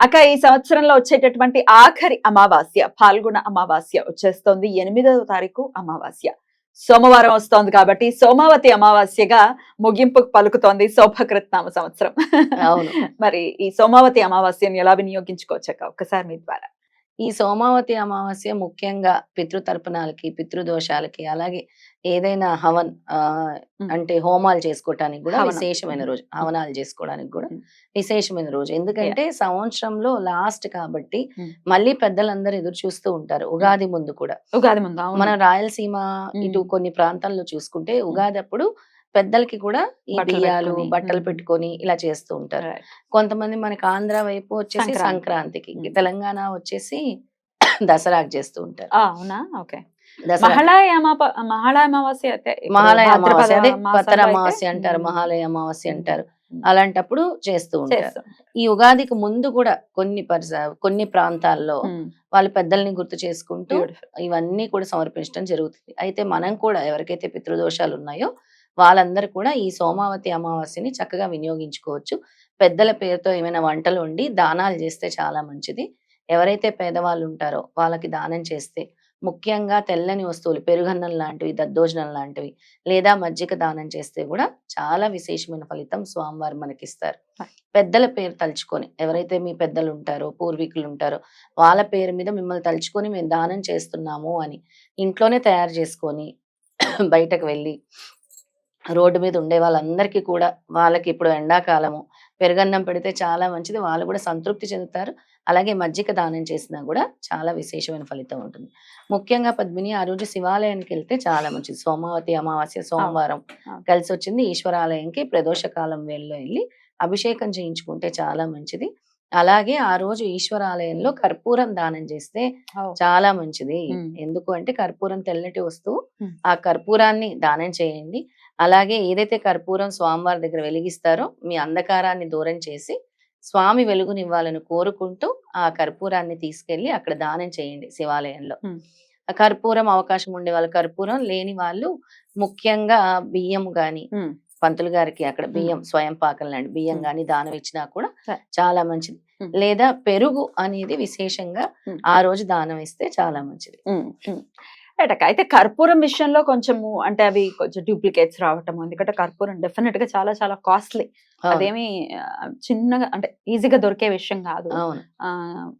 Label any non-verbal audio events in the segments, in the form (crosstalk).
అక్క ఈ సంవత్సరంలో వచ్చేటటువంటి ఆఖరి అమావాస్య పాల్గొన అమావాస్య వచ్చేస్తోంది. ఎనిమిదవ తారీఖు అమావాస్య. సోమవారం వస్తోంది కాబట్టి సోమావతి అమావాస్యగా ముగింపు పలుకుతోంది శోభకృత్నామ సంవత్సరం. (laughs) మరి ఈ సోమావతి అమావాస్యను ఎలా వినియోగించుకోవచ్చు అక్క? ఒక్కసారి మీ ద్వారా. ఈ సోమావతి అమావాస్య ముఖ్యంగా పితృతర్పణాలకి పితృదోషాలకి అలాగే ఏదైనా హవన్. అంటే హోమాలు చేసుకోవటానికి కూడా. విశేషమైన రోజు. హవనాలు చేసుకోవడానికి కూడా. విశేషమైన రోజు ఎందుకంటే సంవత్సరంలో లాస్ట్ కాబట్టి. మళ్ళీ పెద్దలందరూ ఎదురు చూస్తూ ఉంటారు ఉగాది ముందు కూడా ఉగాది ముందు. మన రాయలసీమ. ఇటు కొన్ని ప్రాంతాల్లో చూసుకుంటే ఉగాది అప్పుడు పెద్దలకి కూడా ఈ బియ్యాలు బట్టలు. పెట్టుకొని ఇలా చేస్తూ ఉంటారు. కొంతమంది మనకి ఆంధ్ర వైపు వచ్చేసి సంక్రాంతి. సంక్రాంతికి. తెలంగాణ వచ్చేసి దసరాకి చేస్తూ ఉంటారు అవునా ఓకే మహాళయ అమావాస్య అమావాస్య అదే అయితే, అమావాస్య అంటారు మహాలయ అమావాస్య అంటారు. అలాంటప్పుడు చేస్తూ ఉంటారు. ఈ ఉగాదికి ముందు కూడా కొన్ని పరిస కొన్ని ప్రాంతాల్లో వాళ్ళ పెద్దల్ని గుర్తు చేసుకుంటూ. ఇవన్నీ కూడా సమర్పించడం జరుగుతుంది అయితే మనం కూడా ఎవరికైతే పితృదోషాలు ఉన్నాయో వాళ్ళందరూ కూడా ఈ సోమావతి అమావాస్యని చక్కగా వినియోగించుకోవచ్చు. పెద్దల పేరుతో ఏమైనా వంటలు వండి దానాలు చేస్తే చాలా మంచిది. ఎవరైతే పేదవాళ్ళు ఉంటారో వాళ్ళకి దానం చేస్తే ముఖ్యంగా తెల్లని వస్తువులు పెరుగన్నం లాంటివి దద్దోజనం లాంటివి లేదా మజ్జిగ దానం చేస్తే కూడా చాలా విశేషమైన ఫలితం స్వామివారు మనకిస్తారు. పెద్దల పేరు తలుచుకొని ఎవరైతే మీ పెద్దలు ఉంటారో పూర్వీకులు ఉంటారో వాళ్ళ పేరు మీద మిమ్మల్ని తలుచుకొని మేము దానం చేస్తున్నాము అని ఇంట్లోనే తయారు చేసుకొని బయటకు వెళ్ళి రోడ్డు మీద ఉండే వాళ్ళందరికీ కూడా వాళ్ళకి ఇప్పుడు ఎండాకాలము పెరుగన్నం పెడితే చాలా మంచిది వాళ్ళు కూడా సంతృప్తి చెందుతారు. అలాగే మజ్జిగ దానం చేసినా కూడా చాలా విశేషమైన ఫలితం ఉంటుంది. ముఖ్యంగా పద్మిని ఆ రోజు శివాలయానికి వెళ్తే చాలా మంచిది. సోమావతి అమావాస్య సోమవారం. కలిసి వచ్చింది. ఈశ్వరాలయంకి ప్రదోషకాలం వేళలో వెళ్ళి అభిషేకం చేయించుకుంటే చాలా మంచిది. అలాగే ఆ రోజు ఈశ్వరాలయంలో కర్పూరం దానం చేస్తే చాలా మంచిది. ఎందుకు అంటే కర్పూరం తెల్లటి వస్తువు. ఆ కర్పూరాన్ని దానం చేయండి. అలాగే ఏదైతే కర్పూరం స్వామివారి దగ్గర వెలిగిస్తారో మీ అంధకారాన్ని దూరం చేసి స్వామి వెలుగునివ్వాలని కోరుకుంటూ ఆ కర్పూరాన్ని తీసుకెళ్ళి అక్కడ దానం చేయండి శివాలయంలో కర్పూరం అవకాశం ఉండే వాళ్ళు కర్పూరం లేని వాళ్ళు ముఖ్యంగా బియ్యం గాని పంతులు గారికి అక్కడ బియ్యం స్వయం పాకం లాంటి బియ్యం. గాని దానం ఇచ్చినా కూడా. చాలా మంచిది. లేదా పెరుగు అనేది విశేషంగా. ఆ రోజు దానం ఇస్తే చాలా మంచిది అక్క అయితే కర్పూరం విషయంలో కొంచెము అంటే అవి కొంచెం డూప్లికేట్స్ రావటం ఎందుకంటే కర్పూరం డెఫినెట్గా చాలా చాలా కాస్ట్లీ. అదేమి చిన్నగా అంటే ఈజీగా దొరికే విషయం కాదు.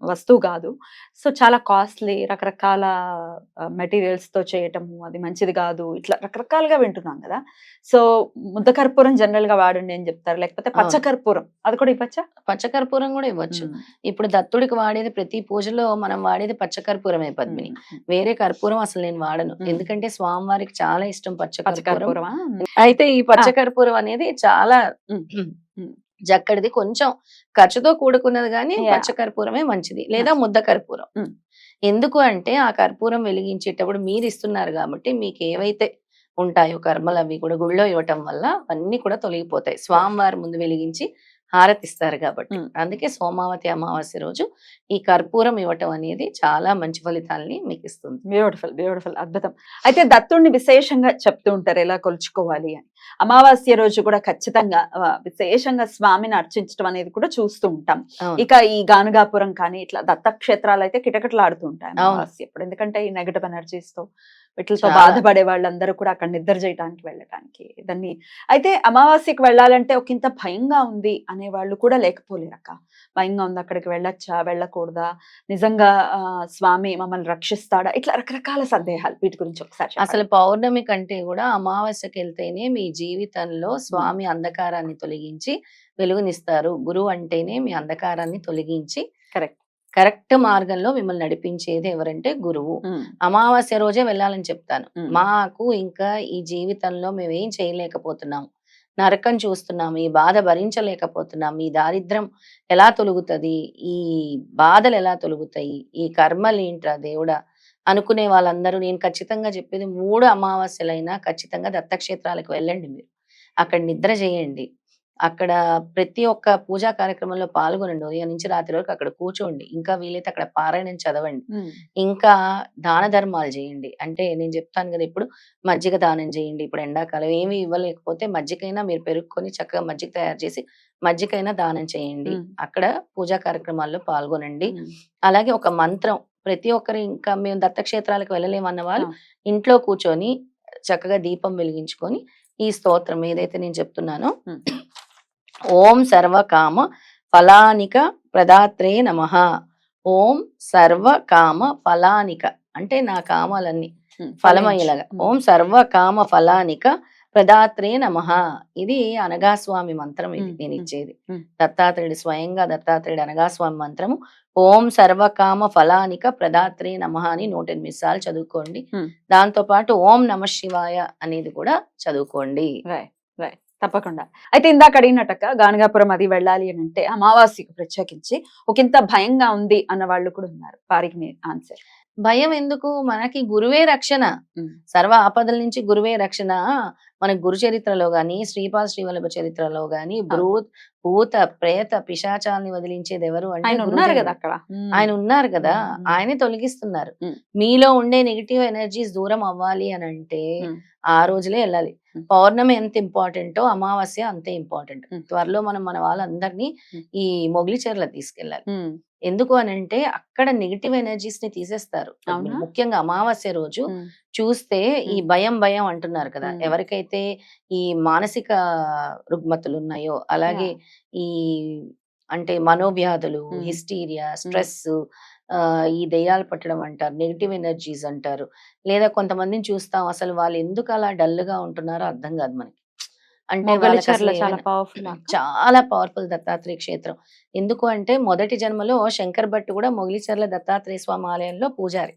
వస్తువు కాదు. సో చాలా కాస్ట్లీ రకరకాల మెటీరియల్స్తో చేయటము అది మంచిది కాదు ఇట్లా రకరకాలుగా వింటున్నాం కదా. సో ముద్ద కర్పూరం జనరల్గా వాడండి అని చెప్తారు. లేకపోతే పచ్చ. కర్పూరం అది కూడా ఇవ్వచ్చా? పచ్చకర్పూరం కూడా ఇవ్వచ్చు. ఇప్పుడు దత్తుడికి వాడేది ప్రతి పూజలో మనం వాడేది పచ్చకర్పూరమే పద్మిని. వేరే కర్పూరం అసలు నేను వాడను. ఎందుకంటే స్వామివారికి చాలా ఇష్టం పచ్చ పచ్చకర్పూరం అయితే ఈ పచ్చకర్పూరం అనేది చాలా. జక్కడిది కొంచెం ఖర్చుతో కూడుకున్నది కానీ. పచ్చకర్పూరమే మంచిది. లేదా ముద్ద కర్పూరం. ఎందుకు అంటే ఆ కర్పూరం వెలిగించేటప్పుడు మీరు ఇస్తున్నారు కాబట్టి మీకు ఏవైతే ఉంటాయో కర్మలు అవి కూడా గుళ్ళో ఇవ్వటం వల్ల అన్ని కూడా తొలగిపోతాయి. స్వామివారి ముందు వెలిగించి హారతిస్తారు కాబట్టి. అందుకే సోమావతి అమావాస్య రోజు ఈ కర్పూరం ఇవ్వటం అనేది చాలా మంచి ఫలితాల్ని మీకు ఇస్తుంది బ్యూటిఫుల్ బ్యూటిఫుల్ అద్భుతం అయితే దత్తుడిని విశేషంగా చెప్తూ ఉంటారు ఎలా కొలుచుకోవాలి అని అమావాస్య రోజు కూడా ఖచ్చితంగా విశేషంగా స్వామిని అర్చించడం అనేది కూడా చూస్తూ ఉంటాం. ఇక ఈ గానుగాపురం కానీ ఇట్లా దత్త క్షేత్రాలు అయితే కిటకిటలాడుతూ ఉంటాయి. అమావాస్య అప్పుడు ఎందుకంటే ఈ నెగటివ్ ఎనర్జీస్తో వీటితో. బాధపడే వాళ్ళందరూ కూడా అక్కడ నిద్ర చేయడానికి వెళ్ళటానికి దాన్ని అయితే అమావాస్యకి వెళ్ళాలంటే ఒక ఇంత భయంగా ఉంది అనే వాళ్ళు కూడా లేకపోలేరు అక్క. భయంగా ఉంది అక్కడికి వెళ్ళొచ్చా వెళ్ళకూడదా? నిజంగా స్వామి మమ్మల్ని రక్షిస్తాడా? ఇట్లా రకరకాల సందేహాలు వీటి గురించి ఒకసారి. అసలు పౌర్ణమి కంటే కూడా అమావాస్యకి వెళ్తేనే మీ జీవితంలో స్వామి అంధకారాన్ని తొలగించి వెలుగునిస్తారు. గురువు అంటేనే మీ అంధకారాన్ని తొలగించి కరెక్ట్. కరెక్ట్ మార్గంలో మిమ్మల్ని నడిపించేది ఎవరంటే గురువు. అమావాస్య రోజే వెళ్ళాలని చెప్తాను. మాకు ఇంకా ఈ జీవితంలో మేము ఏం చేయలేకపోతున్నాం. నరకం చూస్తున్నాం ఈ బాధ భరించలేకపోతున్నాం ఈ దారిద్రం ఎలా తొలుగుతుంది ఈ బాధలు ఎలా తొలుగుతాయి ఈ కర్మలు ఏంట్రా దేవుడా అనుకునే వాళ్ళందరూ నేను ఖచ్చితంగా చెప్పేది మూడు అమావాస్యలైనా ఖచ్చితంగా దత్తక్షేత్రాలకు వెళ్ళండి మీరు. అక్కడ నిద్ర చేయండి. అక్కడ ప్రతి ఒక్క పూజా కార్యక్రమంలో పాల్గొనండి ఉదయం నుంచి రాత్రి వరకు అక్కడ కూర్చోండి ఇంకా వీలైతే అక్కడ పారాయణం చదవండి ఇంకా దాన ధర్మాలు చేయండి అంటే నేను చెప్తాను కదా ఇప్పుడు మజ్జిగ దానం చేయండి ఇప్పుడు ఎండాకాలం ఏమీ ఇవ్వలేకపోతే మజ్జిగైనా మీరు పెరుక్కొని చక్కగా మజ్జిగ తయారు చేసి మజ్జిగైనా దానం చేయండి. అక్కడ పూజా కార్యక్రమాల్లో పాల్గొనండి. అలాగే ఒక మంత్రం ప్రతి ఒక్కరు ఇంకా మేము దత్తక్షేత్రాలకు వెళ్ళలేమన్న వాళ్ళు. ఇంట్లో కూర్చొని చక్కగా దీపం వెలిగించుకొని ఈ స్తోత్రం ఏదైతే నేను చెప్తున్నానో. ఓం సర్వకామ ఫలానిక ప్రదాత్రే నమ ఓం సర్వకామ ఫలానిక అంటే నా కామాలన్నీ ఫలమయ్యేలాగా ఓం సర్వకామ ఫలానిక ప్రదాత్రే నమ ఇది అనగాస్వామి మంత్రం ఇది. నేను. ఇచ్చేది. దత్తాత్రేయుడు స్వయంగా దత్తాత్రేయుడు అనగాస్వామి మంత్రము ఓం సర్వకామ ఫలానిక ప్రదాత్రే నమ అని నూట ఎనిమిది సార్లు చదువుకోండి. దాంతో పాటు ఓం నమ శివాయ అనేది కూడా చదువుకోండి రైట్ రైట్ తప్పకుండా. అయితే ఇందాక అడిగినట్టక గానగాపురం అది వెళ్ళాలి అని అంటే అమావాస్యకు ప్రత్యేకించి ఒకంత భయంగా ఉంది అన్న వాళ్ళు కూడా ఉన్నారు. వారికి మీ ఆన్సర్ భయం ఎందుకు మనకి గురువే రక్షణ. సర్వ ఆపదల నుంచి గురువే రక్షణ మన గురు చరిత్రలో గాని శ్రీపాల్ శ్రీవల్లభ చరిత్రలో గాని భూ భూత ప్రేత పిశాచాలని వదిలించేది ఎవరు అంటే ఆయన ఉన్నారు. కదా అక్కడ ఆయన ఉన్నారు కదా. ఆయనే తొలగిస్తున్నారు. మీలో ఉండే నెగిటివ్ ఎనర్జీస్ దూరం అవ్వాలి అని అంటే. ఆ రోజులే వెళ్ళాలి. పౌర్ణమి ఎంత ఇంపార్టెంటో అమావాస్య అంతే ఇంపార్టెంట్. త్వరలో మనం మన వాళ్ళందరినీ. ఈ మొగిలి చెర్ల తీసుకెళ్ళాలి ఎందుకు అని అంటే అక్కడ నెగిటివ్ ఎనర్జీస్ని తీసేస్తారు? ముఖ్యంగా అమావాస్య రోజు చూస్తే ఈ. భయం భయం అంటున్నారు కదా. ఎవరికైతే ఈ మానసిక రుగ్మతులు ఉన్నాయో అలాగే ఈ అంటే మనోవ్యాధులు. హిస్టీరియా స్ట్రెస్ ఈ దెయ్యాలు పట్టడం అంటారు నెగిటివ్ ఎనర్జీస్ అంటారు లేదా కొంతమందిని చూస్తాం అసలు వాళ్ళు ఎందుకు అలా డల్గా ఉంటున్నారో అర్థం కాదు మనకి అంటే చాలా పవర్ఫుల్ చాలా పవర్ఫుల్ దత్తాత్రేయ క్షేత్రం. ఎందుకు అంటే మొదటి జన్మలో శంకర్ భట్ కూడా మొగిలిచర్ల దత్తాత్రేయ స్వామి ఆలయంలో పూజారి.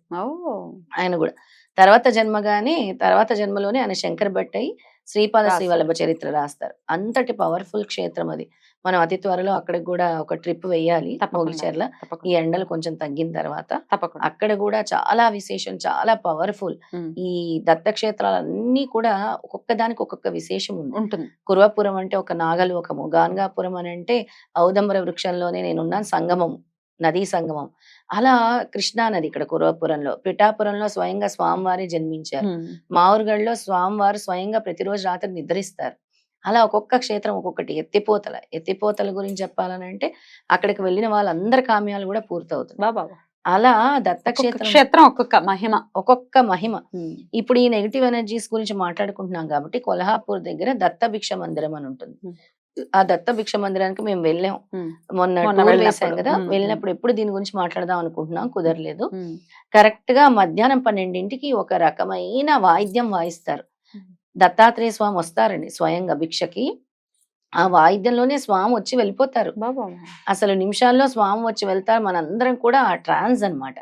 ఆయన కూడా. తర్వాత జన్మగానే తర్వాత జన్మలోనే ఆయన శంకర్ భట్ అయి శ్రీపాద. శ్రీవల్లభ చరిత్ర రాస్తారు. అంతటి పవర్ఫుల్ క్షేత్రం అది. మనం అతి త్వరలో అక్కడికి కూడా ఒక ట్రిప్ వేయాలి తప్పకుండా. మొగిలిచర్ల ఈ ఎండలు కొంచెం తగ్గిన తర్వాత అక్కడ కూడా చాలా విశేషం చాలా పవర్ఫుల్. ఈ దత్తక్షేత్రాలన్నీ కూడా ఒక్కొక్క దానికి ఒక్కొక్క విశేషం ఉంది. ఉంటుంది. కురవపురం అంటే ఒక నాగలోకము గాన్గాపురం అని అంటే ఔదంబర వృక్షంలోనే నేనున్నాను సంగమం. నదీ సంగమం. అలా కృష్ణా నది ఇక్కడ కురవపురంలో పిఠాపురంలో స్వయంగా స్వామివారి జన్మించారు. మావురుగడ్లో స్వామివారు స్వయంగా ప్రతిరోజు రాత్రి నిద్రిస్తారు. అలా ఒక్కొక్క క్షేత్రం ఒక్కొక్కటి ఎత్తిపోతల ఎత్తిపోతల గురించి చెప్పాలని అంటే అక్కడికి వెళ్ళిన వాళ్ళందరి కామ్యాలు కూడా పూర్తవుతుంది బా బా బా. అలా దత్తక్షేత్రం క్షేత్రం ఒక్కొక్క మహిమ. ఒక్కొక్క మహిమ. ఇప్పుడు ఈ నెగిటివ్ ఎనర్జీస్ గురించి మాట్లాడుకుంటున్నాం కాబట్టి కొల్హాపూర్ దగ్గర దత్త భిక్ష మందిరం అని ఉంటుంది. ఆ దత్త భిక్ష మందిరానికి మేము వెళ్ళాం. మొన్న టూర్. వేసాం కదా వెళ్ళినప్పుడు ఎప్పుడు దీని గురించి మాట్లాడదాం అనుకుంటున్నాం కుదరలేదు. కరెక్ట్గా మధ్యాహ్నం పన్నెండింటికి ఒక రకమైన వాయిద్యం వాయిస్తారు. దత్తాత్రేయ స్వామి వస్తారండి స్వయంగా భిక్షకి. ఆ వాయిద్యంలోనే స్వామి వచ్చి వెళ్ళిపోతారు. అసలు నిమిషాల్లో స్వామి వచ్చి వెళ్తారు మనందరం కూడా ఆ ట్రాన్స్ అన్నమాట.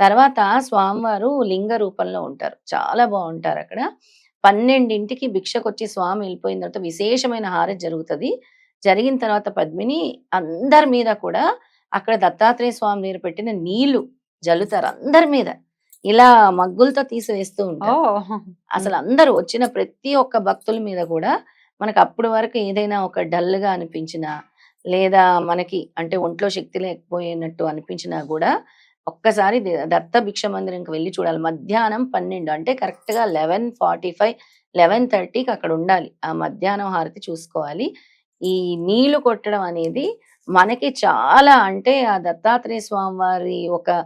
తర్వాత స్వామివారు లింగ రూపంలో ఉంటారు. చాలా బాగుంటారు అక్కడ. పన్నెండింటికి భిక్షకు వచ్చి స్వామి వెళ్ళిపోయిన తర్వాత విశేషమైన హారతి జరుగుతుంది. జరిగిన తర్వాత పద్మిని అందరి మీద కూడా అక్కడ దత్తాత్రేయ స్వామి దగ్గర పెట్టిన నీళ్ళు జల్లుతారు అందరి మీద. ఇలా మగ్గులతో తీసివేస్తూ ఉంటారు. అసలు అందరూ వచ్చిన ప్రతి ఒక్క భక్తుల మీద కూడా మనకు అప్పటి వరకు ఏదైనా ఒక డల్గా అనిపించినా లేదా మనకి అంటే ఒంట్లో శక్తి లేకపోయినట్టు అనిపించినా కూడా ఒక్కసారి ద- దత్త భిక్ష మందిరంకి వెళ్ళి చూడాలి. మధ్యాహ్నం పన్నెండు అంటే కరెక్ట్గా లెవెన్ ఫార్టీ ఫైవ్ లెవెన్ థర్టీకి అక్కడ ఉండాలి. ఆ మధ్యాహ్నం హారతి చూసుకోవాలి. ఈ నీళ్ళు కొట్టడం అనేది మనకి చాలా అంటే ఆ దత్తాత్రేయ స్వామి వారి ఒక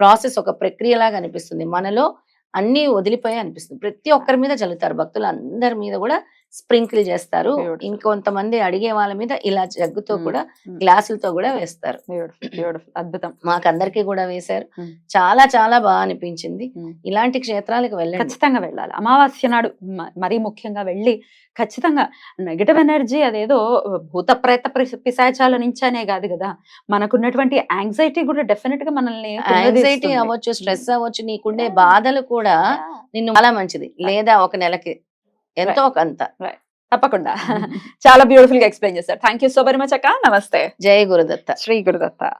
ప్రాసెస్ ఒక ప్రక్రియ లాగా అనిపిస్తుంది. మనలో అన్ని వదిలిపోయి అనిపిస్తుంది. ప్రతి ఒక్కరి మీద చల్లుతారు భక్తులు. అందరి మీద కూడా స్ప్రింకిల్ చేస్తారు. ఇంకొంతమంది అడిగే వాళ్ళ మీద ఇలా జగ్గుతో Hmm. కూడా Hmm. గ్లాసులతో కూడా వేస్తారు అద్భుతం మాకందరికి కూడా వేశారు Hmm. చాలా చాలా బాగా అనిపించింది. ఇలాంటి క్షేత్రాలకు వెళ్ళండి ఖచ్చితంగా వెళ్ళాలి అమావాస్య నాడు మరీ ముఖ్యంగా వెళ్ళి ఖచ్చితంగా నెగటివ్ ఎనర్జీ అదేదో భూత ప్రేత పిశ- పిశాచాల నుంచనే కాదు కదా మనకున్నటువంటి యాంగ్జైటీ కూడా డెఫినెట్గా మనల్ని యాంగ్జైటీ. అవ్వచ్చు స్ట్రెస్ అవ్వచ్చు నీకుండే. బాధలు కూడా. నిన్ను చాలా మంచిది లేదా ఒక నెలకి ఎంతో Right. తప్పకుండా. (laughs) చాలా బ్యూటిఫుల్గా ఎక్స్ప్లెయిన్ చేశారు. Thank you so very much అక్క. నమస్తే. జై గురుదత్త. శ్రీ గురుదత్త.